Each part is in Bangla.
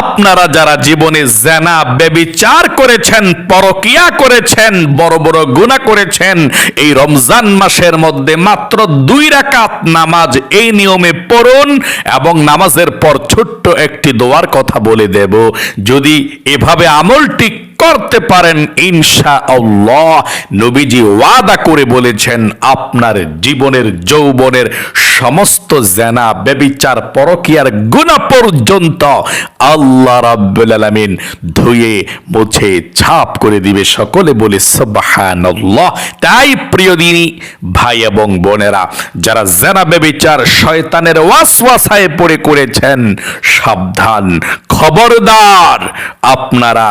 আপনারা যারা জীবনে জেনা বেবিচার করেছেন, পরকিয়া করেছেন, বড় বড় গুণা করেছেন, এই রমজান মাসের মধ্যে মাত্র দুই রাকাত নামাজ এই নিয়মে পড়ুন এবং নামাজের পর ছোট্ট একটি দোয়ার কথা বলে দেব। যদি এভাবে আমলটি করতে পারেন ইনশা আল্লাহ নবীজি ওয়াদা করে বলেছেন, আপনার জীবনের, যৌবনের সমস্ত জেনা বেবিচার পরকিয়ার গুণা পর্যন্ত আল্লাহ রাব্বুল আলামিন ধুয়ে, মুছে, ছাপ করে দিবে। সকলে বলে, সুবহানাল্লাহ। তাই প্রিয় দিনী, ভাই এবং বোনেরা, যারা জেনা বেবিচার শয়তানের ওয়াসওয়াসায় পড়ে করেছেন, সাবধান। খবরদার। আপনারা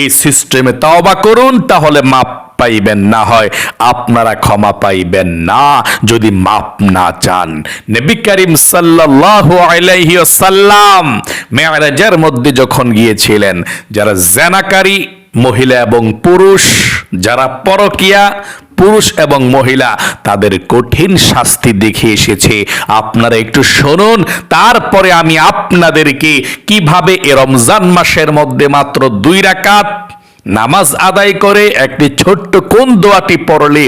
এই সিস্টেমে তাওবা করুন, তাহলে মাপ পাইবেন না হয়। আপনারা ক্ষমা পাইবেন না, যদি মাপ না চান। নবী করিম ওয়াসাল্লাম মেরাজের মধ্যে যখন গিয়েছিলেন, যারা জেনাকারী মহিলা এবং পুরুষ, যারা পরকিয়া পুরুষ এবং মহিলা, তাদের কঠিন শাস্তি দেখে এসেছে। আপনারা একটু শুনুন, তারপরে আমি আপনাদেরকে কীভাবে এ রমজান মাসের মধ্যে মাত্র দুই রাকাত নামাজ আদায় করে একটি ছোট্ট কোন দোয়াটি পড়লে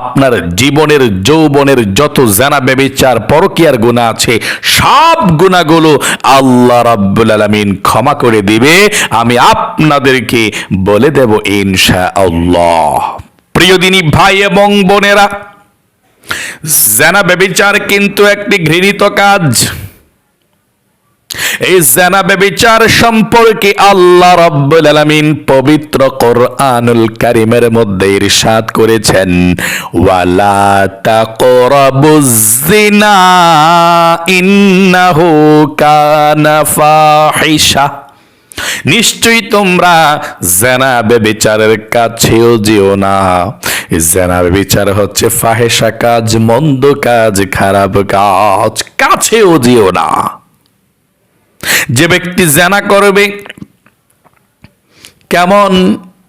আপনার জীবনের, যৌবনের যত জানা বেবিচার পরকিয়ার গুণা আছে, সব গুণাগুলো আল্লাহ রাব্বুল আলামিন ক্ষমা করে দিবে। আমি আপনাদেরকে বলে দেব ইনশা আল্লাহ প্রিয় দিনী ভাই এবং বোনেরা, জানা বেবিচার কিন্তু একটি ঘৃণিত কাজ। এই জানা বেবিচার সম্পর্কে আল্লাহ রাব্বুল আলামিন পবিত্র কোরআনুল কারীমের মধ্যে ইরশাদ করেছেন, ওয়ালা তাকরাবুজ জিনা ইন্নাহু কানা ফাহিশা নিশ্চয়ই তোমরা জেনা বেবিচারের কাছেও যেও না। জেনা বিচার হচ্ছে ফাহেসা কাজ, মন্দ কাজ, খারাপ কাজ, কাছেও যেও না। যে ব্যক্তি জেনা করবে, কেমন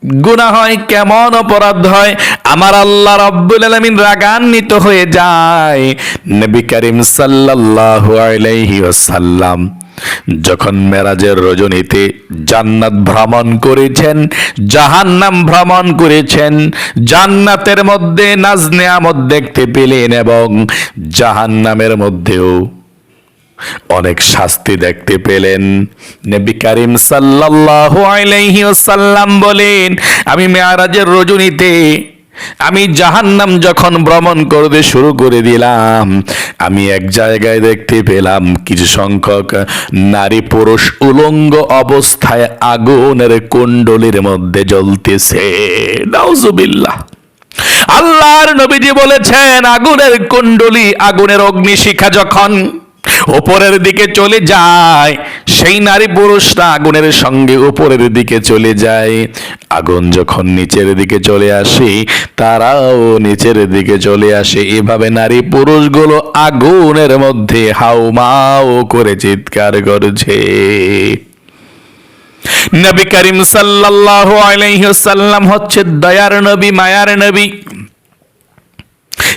গুনাহ হয় কেমন অপরাধ হয়? আমার আল্লাহ রাব্বুল আলামিন রাগান্বিত হয়ে যায়। নবী করিম সাল্লাল্লাহু আলাইহি ওয়াসাল্লাম যখন মেরাজের রজনীতে জান্নাত ভ্রমণ করেছেন, জাহান্নাম ভ্রমণ করেছেন, জান্নাতের মধ্যে নাজ নেয়ামত দেখতে পেলেন এবং জাহান্নামের মধ্যেও অনেক শাস্তি দেখতে পেলেন। নবী করিম সাল্লাল্লাহু আলাইহি ওয়াসাল্লাম বলেন, আমি মেয়ারাজের রজনীতে, আমি জাহান্নাম যখন ভ্রমণ করতে শুরু করে দিলাম, আমি এক জায়গায় দেখতে পেলাম কিছু সংখ্যক নারী পুরুষ উলঙ্গ অবস্থায় আগুনের কুণ্ডলীর মধ্যে জ্বলতেছে। নাউজুবিল্লাহ। আল্লাহর নবীজি বলেছেন, আগুনের কুণ্ডলী আগুনের অগ্নিশিখা যখন উপরের দিকে চলে যায়। সেই নারী পুরুষরা আগুনের সঙ্গে উপরের দিকে চলে যায়। আগুন যখন নিচের দিকে চলে আসে, তারাও নিচের দিকে চলে আসে। এভাবে নারী পুরুষগুলো আগুনের মধ্যে হাউমাও করে চিৎকার করছে। নবী করিম সাল্লাল্লাহু আলাইহি ওয়াসাল্লাম হচ্ছে দয়ার নবী, মায়ার নবী।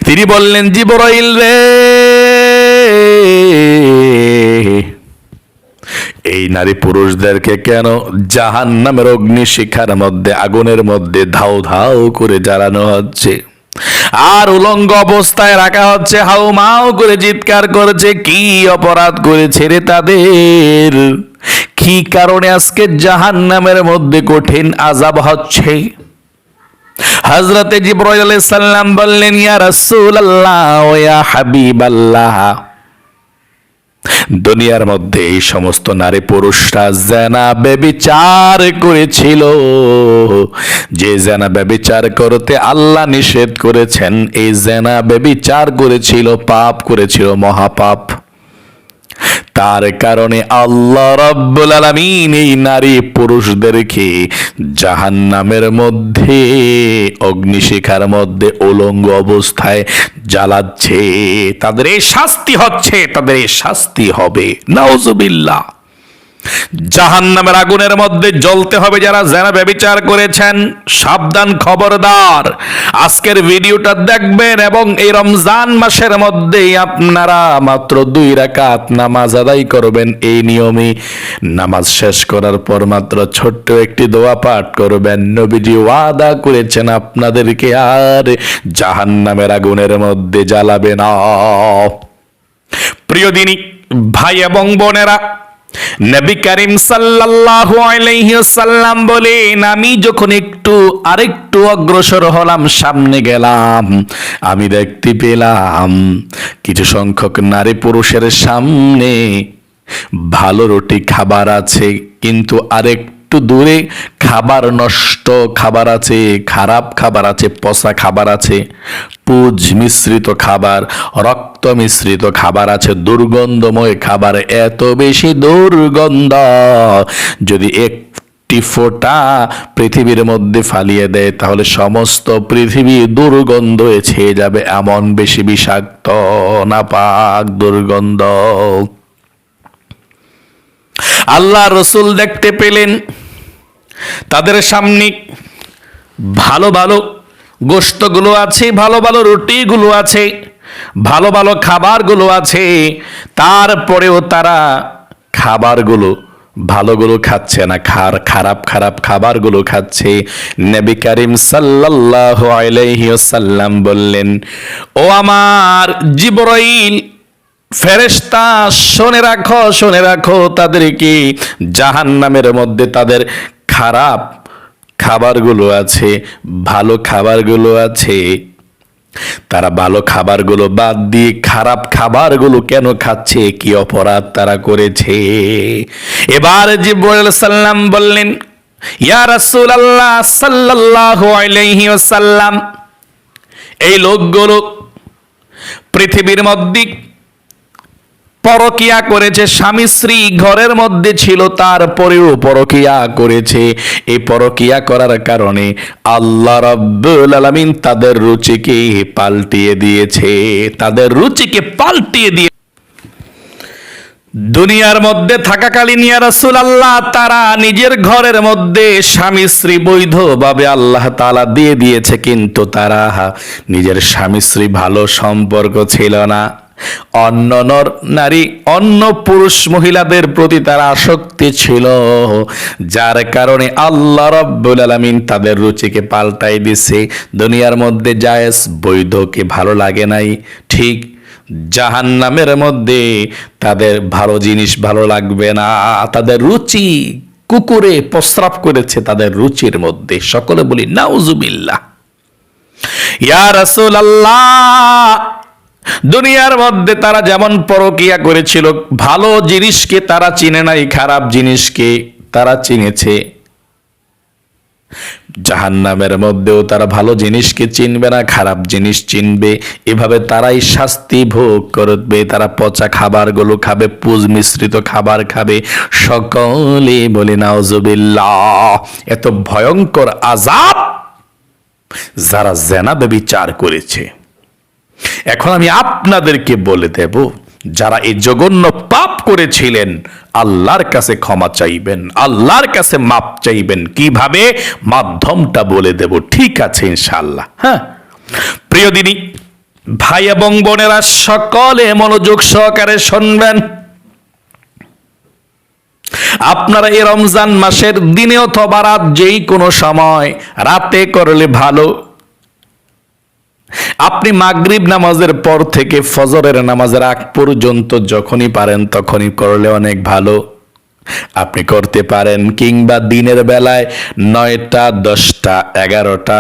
তিনি বললেন, জিবরাইল রে এই নারী পুরুষদেরকে কেন জাহান নামের অগ্নি শিখার মধ্যে, আগুনের মধ্যে ধাও ধাও করে জ্বালানো হচ্ছে? আর উলঙ্গ অবস্থায় রাখা হচ্ছে, হাউ মাও করে চিৎকার করেছে, কি অপরাধ করেছে রে তাদের? কি কারণে আজকে জাহান নামের মধ্যে কঠিন আজাব হচ্ছে? হজরতে জিব্রাইল সাল্লাম বললেন, ইয়া রাসূলুল্লাহ ইয়া হাবিবাল্লাহ। দুনিয়ার মধ্যে এই সমস্ত নারী পুরুষরা জেনা ব্যবিচার করেছিল। যে জেনা ব্যবিচার করতে আল্লাহ নিষেধ করেছেন, এই জেনা ব্যবিচার করেছিল, পাপ করেছিল, মহাপাপ। তার কারণে আল্লাহ রাব্বুল আলামিন এই নারী পুরুষদেরকে জাহান নামের মধ্যে, অগ্নিশিখার মধ্যে উলঙ্গ অবস্থায় জ্বালাচ্ছে। তাদের এই শাস্তি হচ্ছে, তাদের এই শাস্তি হবে। নাউজুবিল্লাহ। জাহান নামের আগুনের মধ্যে জ্বলতে হবে যারা জেনা ব্যবিচার করেছেন। সাবধান, খবরদার। আজকের ভিডিওটা দেখবেন এবং এই রমজান মাসের মধ্যেই আপনারা মাত্র দুই রাকাত নামাজ আদায় করবেন। এই নিয়মে নামাজ শেষ করার পর মাত্র ছোট্ট একটি দোয়া পাঠ করবেন। নবীজি ওয়াদা করেছেন আপনাদেরকে আর জাহান নামের আগুনের মধ্যে জ্বালাবে না। প্রিয় দিনী, ভাই এবং বোনেরা নবী করিম সাল্লাল্লাহু আলাইহি সাল্লাম বলেন, আমি যখন একটু আরেকটু অগ্রসর হলাম, সামনে গেলাম, আমি দেখতে পেলাম কিছু সংখ্যক নারী পুরুষের সামনে ভালো রুটি খাবার আছে, কিন্তু আরেক একটু দূরে, খাবার নষ্ট খাবার আছে, খারাপ খাবার আছে, পচা খাবার আছে, পুজ মিশ্রিত খাবার, রক্ত মিশ্রিত খাবার আছে, দুর্গন্ধময় খাবার, এত বেশি দুর্গন্ধ। যদি একটি ফোঁটা পৃথিবীর মধ্যে ফালিয়ে দেয়, তাহলে সমস্ত পৃথিবী দুর্গন্ধ ছেয়ে যাবে, এমন বেশি বিষাক্ত, নাপাক দুর্গন্ধ। আল্লাহ রসুল দেখতে পেলেন। তাদের সামনে ভালো ভালো গোস্তগুলো আছে, ভালো ভালো রুটিগুলো আছে, ভালো ভালো খাবারগুলো আছে। তারপরেও তারা খাবারগুলো ভালোগুলো খাচ্ছে না, খার খারাপ খারাপ খাবারগুলো খাচ্ছে। নবী করিম সাল্লাল্লাহু আলাইহি ওয়াসাল্লাম বললেন, ও আমার জিবরাইল ফেরেস্তা শোনে রাখো শোনে রাখো তাদেরকে জাহান নামের মধ্যে তাদের খারাপ খাবারগুলো আছে, ভালো খাবারগুলো আছে। তারা ভালো খাবারগুলো বাদ দিয়ে খারাপ খাবারগুলো কেন খাচ্ছে? কি অপরাধ তারা করেছে? এবার জিব্রাইল সাল্লাম বললেন, ইয়া এই লোকগুলো পৃথিবীর মধ্যে পরকিয়া করেছে, স্বামী স্ত্রী ঘরের মধ্যে ছিল তারপরেও পরকিয়া করেছে। এই পরকিয়া করার কারণে আল্লাহ রব্বুল আলামিন তাদের রুচিকে পাল্টিয়ে দিয়েছে। তাদের রুচিকে পাল্টিয়ে দিয়ে দুনিয়ার মধ্যে থাকাকালীন ইয়া রাসূল আল্লাহ তারা নিজের ঘরের মধ্যে স্বামী স্ত্রী বৈধভাবে আল্লাহ তাআলা দিয়ে দিয়েছে, কিন্তু তারা নিজের স্বামী স্ত্রী ভালো সম্পর্ক ছিল না। অন্য নর নারী অন্য পুরুষ মহিলাদের প্রতি তার আসক্তি ছিল। যার কারণে আল্লাহ রব্বুল আলামিন তাদের রুচিকে পাল্টাই দিছে। দুনিয়ার মধ্যে জায়েজ বৈধকে ভালো লাগে নাই? ঠিক জাহান নামের মধ্যে তাদের ভালো জিনিস ভালো লাগবে না। তাদের রুচি কুকুরে প্রস্রাব করেছে তাদের রুচির মধ্যে। সকলে বলি, নাউজুবিল্লাহ। ইয়া রাসূলুল্লাহ দুনিয়ার মধ্যে তারা যেমন পরকিয়া করেছিল, ভালো জিনিসকে তারা চিনে নাই, খারাপ জিনিসকে তারা চিনেছে। জাহান্নামের মধ্যেও তারা ভালো জিনিসকে চিনবে না, খারাপ জিনিস চিনবে। এভাবে তারাই শাস্তি ভোগ করবে। তারা পচা খাবারগুলো খাবে, পুজ মিশ্রিত খাবার খাবে। সকলে বলে নাওজুবিল্লাহ এত ভয়ঙ্কর আজাব যারা জেনা বিচার করেছে। এখন আমি আপনাদেরকে বলে দেব, যারা এই জঘন্য পাপ করেছিলেন, আল্লাহর কাছে ক্ষমা চাইবেন, আল্লাহর কাছে মাপ চাইবেন। কীভাবে? মাধ্যমটা বলে দেব। ঠিক আছে ইনশাল্লাহ হ্যাঁ? প্রিয় দিনী, ভাই এবং বোনেরা, সকলে মনোযোগ সহকারে শুনবেন। আপনারা এই রমজান মাসের দিনে অথবা রাত যেই কোনো সময় রাতে করলে ভালো। আপনি মাগরিব নামাজের পর থেকে ফজরের নামাজের আগ পর্যন্ত যখনই পারেন তখনই করলে অনেক ভালো। আপনি করতে পারেন কিংবা দিনের বেলায় নয়টা, দশটা, এগারোটা,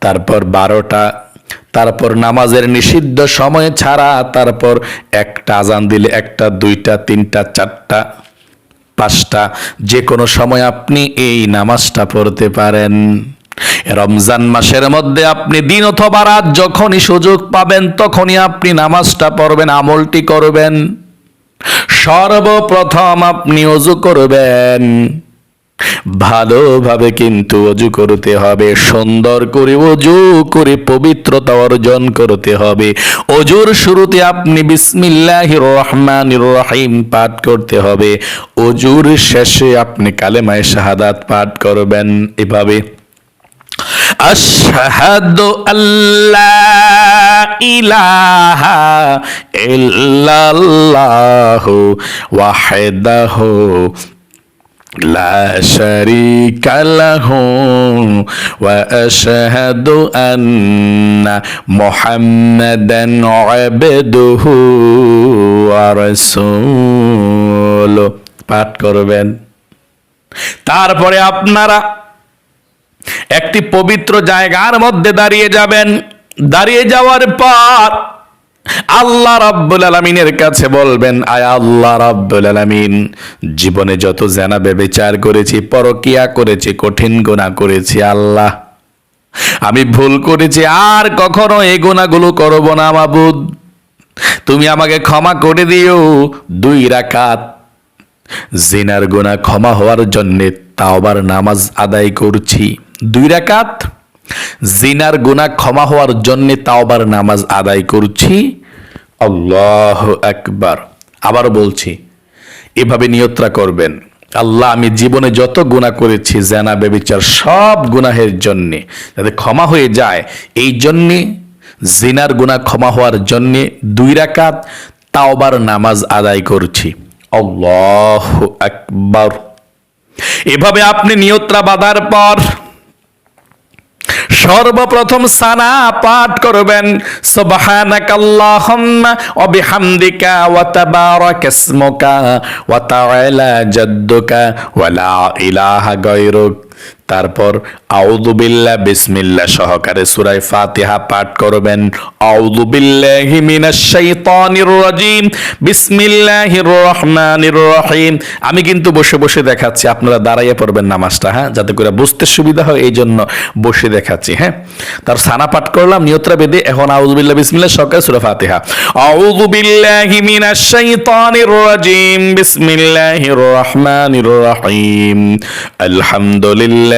তারপর বারোটা, তারপর নামাজের নিষিদ্ধ সময় ছাড়া, তারপর একটা আজান দিলে একটা, দুইটা, তিনটা, চারটা, পাঁচটা যে কোনো সময় আপনি এই নামাজটা পড়তে পারেন। রমজান মাসের মধ্যে আপনি দিন অথবা রাত যখনই সুযোগ পাবেন তখনই আপনি নামাজটা পড়বেন, আমলটি করবেন। সর্বপ্রথম আপনি অজু করবেন। ভালোভাবে কিন্তু অজু করতে হবে, সুন্দর করে অজু করে পবিত্রতা অর্জন করতে হবে। অজুর শুরুতে আপনি বিসমিল্লাহ রহমান রহিম পাঠ করতে হবে। অজুর শেষে আপনি কালেমায় শাহাদাত পাঠ করবেন। এভাবে أشهد أن لا إله إلا الله وحده لا شريك له واشهد ان محمدا عبده ورسوله পাঠ করবেন তারপরে আপনারা একটি পবিত্র জায়গার মধ্যে দাঁড়িয়ে যাবেন। দাঁড়িয়ে যাওয়ার পর আল্লাহ রাব্বুল আলামিনের কাছে বলবেন, আয় আল্লাহ রাব্বুল আলামিন, জীবনে যত জানা বেবিচার করেছি, পরকিয়া করেছি, কঠিন গুনাহ করেছি, আল্লাহ, আমি ভুল করেছি, আর কখনো এই গুনাহগুলো করব না, মাবুদ। তুমি আমাকে ক্ষমা করে দিও। দুই রাকাত জিনার গুনাহ ক্ষমা হওয়ার জন্য তাওবার নামাজ আদায় করছি। দুই রাকাত। জিনার গুনাহ ক্ষমা হওয়ার জন্য তাওবার নামাজ আদায় করছি। আল্লাহ আকবার। আবার বলছি, এভাবে নিয়ত্রা করবেন। আল্লাহ, আমি জীবনে যত গুনাহ করেছি, জানা বেবিচার সব গুনাহের জন্যে, যাতে ক্ষমা হয়ে যায়, এই জন্যে, জিনার গুনাহ ক্ষমা হওয়ার জন্যে দুই রাকাত তাওবার নামাজ আদায় করছি। আল্লাহ একবার এভাবে আপনি নিয়ত্রা বাঁধার পর সর্বপ্রথম সানা পাঠ করবেন। সুবহানাকাল্লাহুম্মা ওয়া ইলাহা তারপর আউদুবিল্লা বিসমিল্লা সহকারে সূরা ফাতিহা পাঠ করবেন। আউযু বিল্লাহি মিনাশ শাইতানির রাজিম। বিসমিল্লাহির রহমানির রহিম। আমি কিন্তু বসে বসে দেখাচ্ছি, আপনারা দাঁড়াইয়ে পড়বেন নামাজটা হ্যাঁ? যাতে করে বুঝতে সুবিধা হয় এই জন্য বসে দেখাচ্ছি হ্যাঁ? তার সানা পাঠ করলাম, নিয়ত্রা বেদে এখন আউযু বিল্লাহ বিসমিল্লাহ সহকারে সূরা ফাতিহা। আউযু বিল্লাহি মিনাশ শাইতানির রাজিম। বিসমিল্লাহির রহমানির রহিম। আলহামদুলিল্লাহি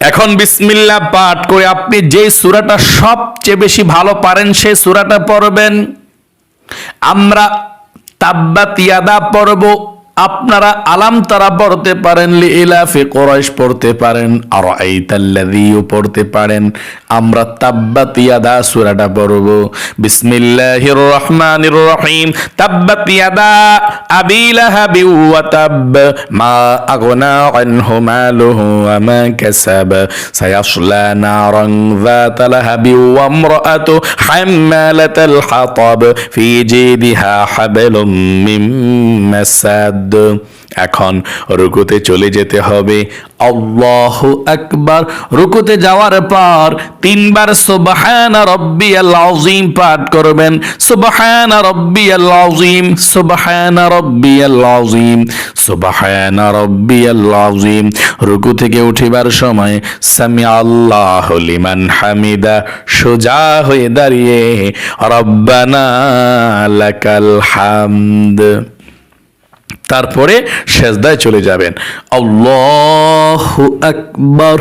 এখন বিসমিল্লা পাঠ করে আপনি যে সুরাটা সবচেয়ে বেশি ভালো পারেন, সেই সুরাটা পড়বেন। আমরা তাব্বাত ইয়াদা পড়ব। আপনারা আলাম তারা পড়তে পারেন লিলাফি কোরাইশ পড়তে পারেন আর আইতাল্লাযীও পড়তে পারেন আমরা তাব্বাত ইয়াদা সূরাটা পড়ব বিসমিল্লাহির রহমানির রহিম তাব্বাত ইয়াদা আবি লাহাবি ওয়া তাব মা আগনা আনহু মালুহু ওয়া মা কাসাব সায়াসলা নারান ذات لهب وامرأته حمالة الحطب في جيدها حبل من مسد এখন রুকুতে চলে যেতে হবে। আল্লাহ আকবার। রুকুতে যাওয়ার পর তিনবার সুবহান রব্বিয়াল আযীম পাঠ করবেন। সুবহান রব্বিয়াল আযীম, সুবহান রব্বিয়াল আযীম, সুবহান রব্বিয়াল আযীম। রুকু থেকে উঠিবার সময় সামি আল্লাহ লিমান হামিদা, সোজা হয়ে দাঁড়িয়ে রব্বানা লাকাল হামদ। তারপরে সেজদায় চলে যাবেন। আল্লাহু আকবার।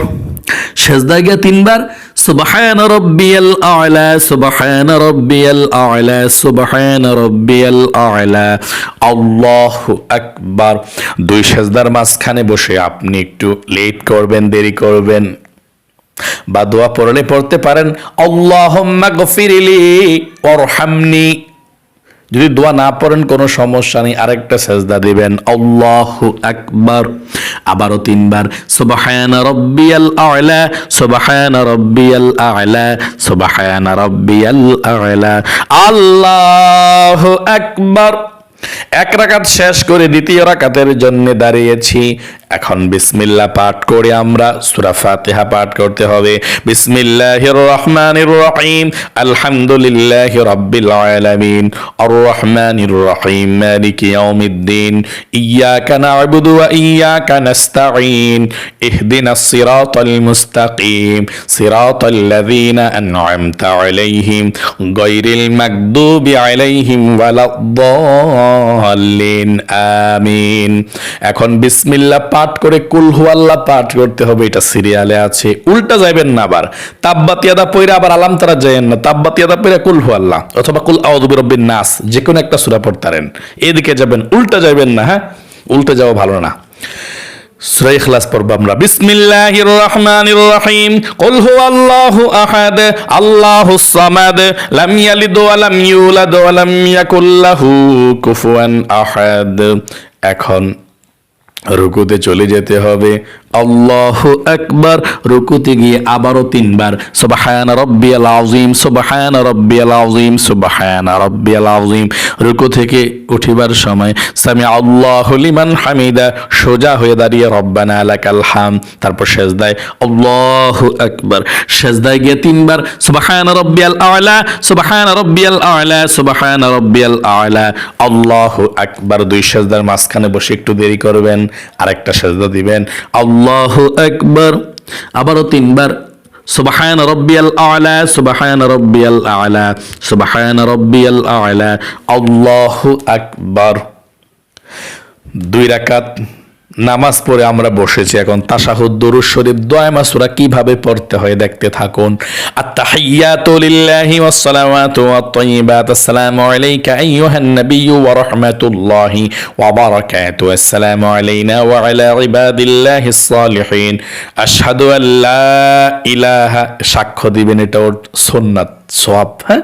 সেজদায় গিয়ে তিনবার, সুবহান রব্বিয়াল আ'লা, সুবহান রব্বিয়াল আ'লা, সুবহান রব্বিয়াল আ'লা। আল্লাহু আকবার। দুই সেজদার মাঝখানে বসে আপনি একটু লেট করবেন, দেরি করবেন বা দোয়া পড়লে পড়তে পারেন। আল্লাহুম্মা গফিরলি ওয়ারহামনি। যদি দোয়া না পড়েন, কোনো সমস্যা নেই। আরেকটা সেজদা দিবেন, আল্লাহু আকবার। আবারও তিনবার, সুবহান রব্বিয়াল আ'লা, সুবহান রব্বিয়াল আ'লা, সুবহান রব্বিয়াল আ'লা। আল্লাহু আকবার। এক রাকাত শেষ করে দ্বিতীয় রাকাতের জন্য দাঁড়িয়েছি। এখন বিসমিল্লাহ পাঠ করে আমরা সূরা ফাতিহা পাঠ করতে হবে। বিসমিল্লাহির রহমানির রহিম আলহামদুলিল্লাহি রাব্বিল আলামিন। আর রহমানির রহিম মালিকি ইয়াউমিদ্দিন। ইয়াকা না'বুদু ওয়া ইয়াকা নাস্তাঈন। ইহদিনাস সিরাতাল মুস্তাকিম। সিরাতাল লাযীনা আন'আমতা আলাইহিম। গায়রিল মাগদুবি আলাইহিম ওয়ালাদ-দাল্লিন। আমিন। এখন বিসমিল্লাহ পাঠ করে কুল হুয়াল্লাহ পাঠ করতে হবে, এটা সিরিয়ালে আছে। উল্টা যাবেন না আবার। তাব্বাতিয়াদা পইরা আবার আলাম তারা যায়েন না। তাব্বাতিয়াদা পইরা কুল হুয়াল্লাহ অথবা কুল আউযু বিরাব্বিন নাস যে কোনো একটা সূরা পড়তারেন এদিকে যাবেন, উল্টা যাবেন না হ্যাঁ? উল্টা যাওয়া ভালো না। সূরা ইখলাস পড়ব আমরা। বিসমিল্লাহির রহমানির রহিম। কুল হুয়াল্লাহু আহাদ আল্লাহুস সামাদ, লাম ইয়ালিদ ওয়া লাম ইউলাদ ওয়া লাম ইয়াকুল লাহু কুফুয়ান আহাদ। এখন রুকুতে চলে যেতে হবে। আল্লাহ একবার রুকুতে গিয়ে আবারও তিনবার, সুবহান রব্বিয়াল আযীম, সুবহান রব্বিয়াল আযীম, সুবহান রব্বিয়াল আযীম। রুকু থেকে উঠিবার সময় সামি আল্লাহু লিমান হামিদা, সোজা হয়ে দাঁড়িয়ে, রব্বানা লাকাল হাম। তারপর সেজদায়, আল্লাহু আকবার। সেজদায় গিয়ে তিনবার, সুবহান রব্বিয়াল আ'লা, সুবহান রব্বিয়াল আ'লা, সুবহান রব্বিয়াল আ'লা। আল্লাহু আকবার। দুই সেজদার মাঝখানে বসে একটু দেরি করবেন, আরেকটা সেজদা দিবেন। আল্লাহু আকবার। আবারও তিনবার সুবাহায়ন রব্বিয়াল আ'লা সুবাহায়ন রব্বিয়াল আ'লা সুবাহায়ন রব্বিয়াল আ'লা, আল্লাহ আকবার। দুই রাকাত নামাজ পড়ে আমরা বসেছি। এখন তাশাহুদ, দরুদ শরীফ দোয়া মাসুরা কীভাবে পড়তে হয় দেখতে থাকুন। আত্তাহিয়াতু লিল্লাহি ওয়াস সালাওয়াতু ওয়াত তাইয়্যিবাত আসসালামু আলাইকা আইয়ুহান নাবিয়্যু ওয়া রাহমাতুল্লাহি ওয়া বারাকাতুহু আসসালামু আলাইনা ওয়া আলা ইবাদিল্লাহিস সালিহিন আশহাদু আল লা ইলাহা। সাক্ষ্য দিবেন, এটা ওর সুন্নাত, সওয়াব হ্যাঁ?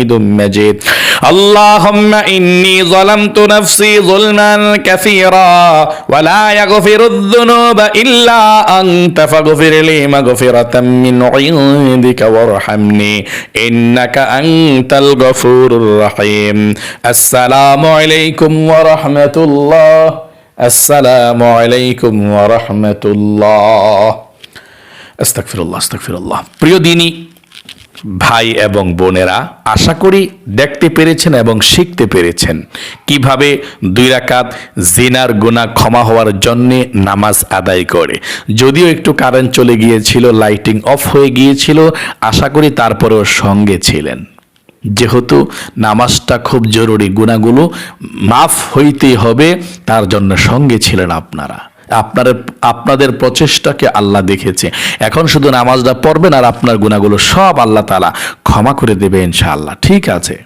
حميد مجيد اللهم إني ظلمت نفسي ظلما كثيرا ولا يغفر الذنوب إلا أنت فاغفر لي مغفرة من عندك وارحمني إنك أنت الغفور الرحيم السلام عليكم ورحمة الله السلام عليكم ورحمة الله استغفر الله استغفر الله প্রিয় দিনী ভাই এবং বোনেরা আশা করি দেখতে পেরেছেন এবং শিখতে পেরেছেন। কীভাবে দুই রাকাত জিনার গুনাহ ক্ষমা হওয়ার জন্যে নামাজ আদায় করে। যদিও একটু কারেন্ট চলে গিয়েছিল, লাইটিং অফ হয়ে গিয়েছিল, আশা করি তারপরেও সঙ্গে ছিলেন। যেহেতু নামাজটা খুব জরুরি গুণাগুলো মাফ হইতেই হবে, তার জন্য সঙ্গে ছিলেন আপনারা। আপনার, আপনাদের প্রচেষ্টাকে আল্লাহ দেখেছে। এখন শুধু নামাজটা পড়বেন আর আপনার গুণাগুলো সব আল্লাহ তালা ক্ষমা করে দেবে ইনশাআল্লাহ। ঠিক আছে?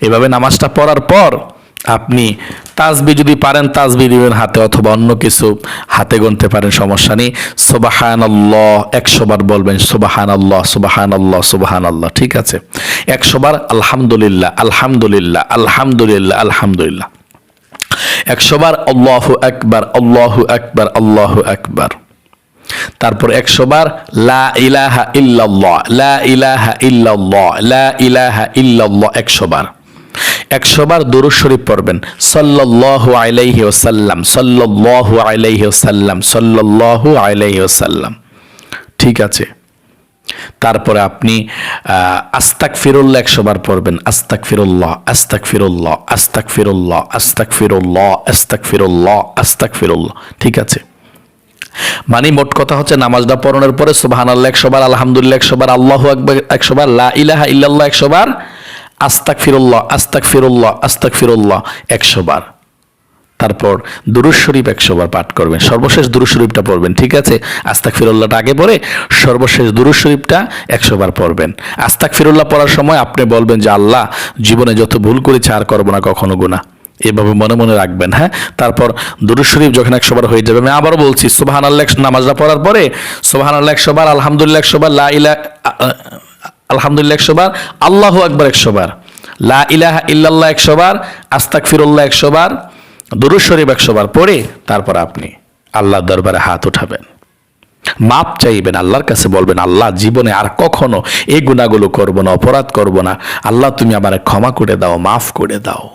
এভাবে নামাজটা পড়ার পর আপনি তাজবি যদি পারেন, তাজবি দিবেন হাতে অথবা অন্য কিছু, হাতে গুনতে পারেন, সমস্যা নেই। সোবাহান আল্লাহ একশো বার বলবেন সোবাহান আল্লাহ সোবাহান আল্লাহ সোবাহান আল্লাহ ঠিক আছে? একশোবার আলহামদুলিল্লাহ আলহামদুলিল্লাহ আলহামদুলিল্লাহ আলহামদুলিল্লাহ। একশোবার আল্লাহ একবার আল্লাহ একবার আল্লাহ একবার তারপর একশো বার লা ইলাহা ইল্লাল্লাহ, লা ইলাহা ইল্লাল্লাহ, লা ইলাহা ইল্লাল্লাহ একশো বার একশো শরীফ পড়বেন। সাল্লাল্লাহু আলাইহি ওয়াসাল্লাম, সাল্লাল্লাহু আলাইহি ওয়াসাল্লাম, সাল্লাল্লাহু আলাইহি ওয়াসাল্লাম। ঠিক আছে। তারপরে আপনি আস্তাক ফিরুল্লাহ একশো বার পড়বেন। আস্তাক ফিরুল্লাহ আস্তাক ফিরুল্লাহ আস্তাক ফিরুল্লাহ আস্তাক ফিরুল্লাহ আস্তাক ফিরুল্লাহ আস্তাক ফিরুল্লাহ ঠিক আছে? মানে মোট কথা হচ্ছে নামাজটা পড়ানোর পরে সুবাহান আল্লাহ একশো বার আলহামদুলিল্লাহ একশো বার আল্লাহ একবার একশো বার লা ইলাহা ইল্লাল্লাহ একশো বার আস্তাক ফিরুল্লাহ আস্তাক ফিরুল্লাহ আস্তাক ফিরুল্লাহ একশো বার তারপর দুরুজ শরীফ একশো বার পাঠ করবেন। সর্বশেষ দুরুজ শরীফটা পড়বেন, ঠিক আছে? আস্তাক ফিরুল্লাহটা আগে পড়ে, সর্বশেষ দুরুজ শরীফটা একশো বার পড়বেন। আস্তাক ফিরুল্লাহ পড়ার সময় আপনি বলবেন যে, আল্লাহ, জীবনে যত ভুল করেছে আর করব না কখনো গুণা এভাবে মনে মনে রাখবেন হ্যাঁ? তারপর দুরুদ শরীফ যখন একশো বার হয়ে যাবে, আমি আবারও বলছি সোবাহান আল্লাহ নামাজটা পড়ার পরে সোবাহান আল্লাহ একশো বার আলহামদুলিল্লাহ একশো বার লা ইলা আলহামদুলিল্লাহ একশো বার আল্লাহু আকবার একশো বার লা ইলাহা ইল্লাল্লাহ একশো বার আস্তাক ফিরুল্লাহ একশো দুরুদ শরীফ একশো বার পড়ে তারপর আপনি আল্লাহর দরবারে হাত উঠাবেন। মাপ চাইবেন, আল্লাহর কাছে বলবেন, আল্লাহ, জীবনে আর কখনো এই গুণাগুলো করব না, অপরাধ করব না। আল্লাহ, তুমি আমার ক্ষমা করে দাও, মাফ করে দাও।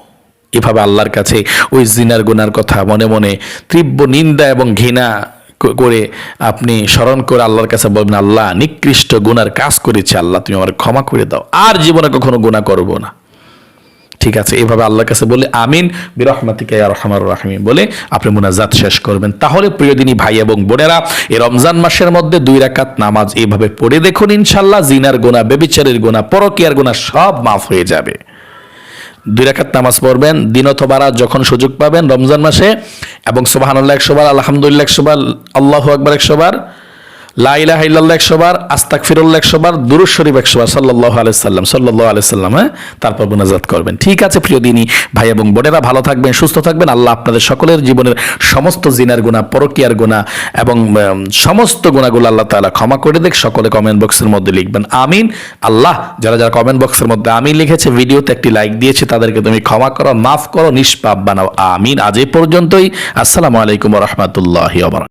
এভাবে আল্লাহর কাছে ওই জিনার গুনার কথা মনে মনে তীব্র নিন্দা এবং ঘৃণা করে আপনি স্মরণ করে আল্লাহর কাছে বলবেন, আল্লাহ, নিকৃষ্ট গুনার কাজ করেছে, আল্লাহ, তুমি আমার ক্ষমা করে দাও। আর জীবনে কখনো গুণা করব না। ঠিক আছে, এভাবে আল্লাহর কাছে বলে আমিন, বিরহমাতিকা ইয়া রহমান বলে আপনি মুনাজাত শেষ করবেন। তাহলে প্রিয়দিনী ভাই এবং বোনেরা এই রমজান মাসের মধ্যে দুই রাকাত নামাজ এইভাবে পড়ে দেখুন ইনশাল্লাহ জিনার গোনা বেবিচারের গোনা পরকিয়ার গোনা সব মাফ হয়ে যাবে। দুই রাকাত নামাজ পড়বেন, দিন অথবা রাত যখন সুযোগ পাবেন রমজান মাসে, এবং সুবহানাল্লাহ একশো বার, আলহামদুলিল্লাহ একশো বার, আল্লাহ আকবার একশো বার লা ইলাহা ইল্লাল্লাহ আস্তাক ফিরুল্লাহ একশো বার দুরুদ শরীফ একশো বার সাল্লাহ আলাইসাল্লাম সাল্লাহ আলাইসাল্লাম হ্যাঁ? তারপর মুনাজাত করবেন। ঠিক আছে, প্রিয় দিনী ভাই এবং বোনেরা, ভালো থাকবেন, সুস্থ থাকবেন। আল্লাহ আপনাদের সকলের জীবনের সমস্ত জিনার গুণা পরকিয়ার গুণা এবং সমস্ত গুণাগুলো আল্লাহ তাআলা ক্ষমা করে দেখ সকলে কমেন্ট বক্সের মধ্যে লিখবেন, আমিন। আল্লাহ, যারা যারা কমেন্ট বক্সের মধ্যে আমিন লিখেছে, ভিডিওতে একটি লাইক দিয়েছে, তাদেরকে তুমি ক্ষমা করো, মাফ করো, নিষ্পাপ বানাও, আমিন। আজ পর্যন্তই। আসসালামু আলাইকুম রহমতুল্লাহ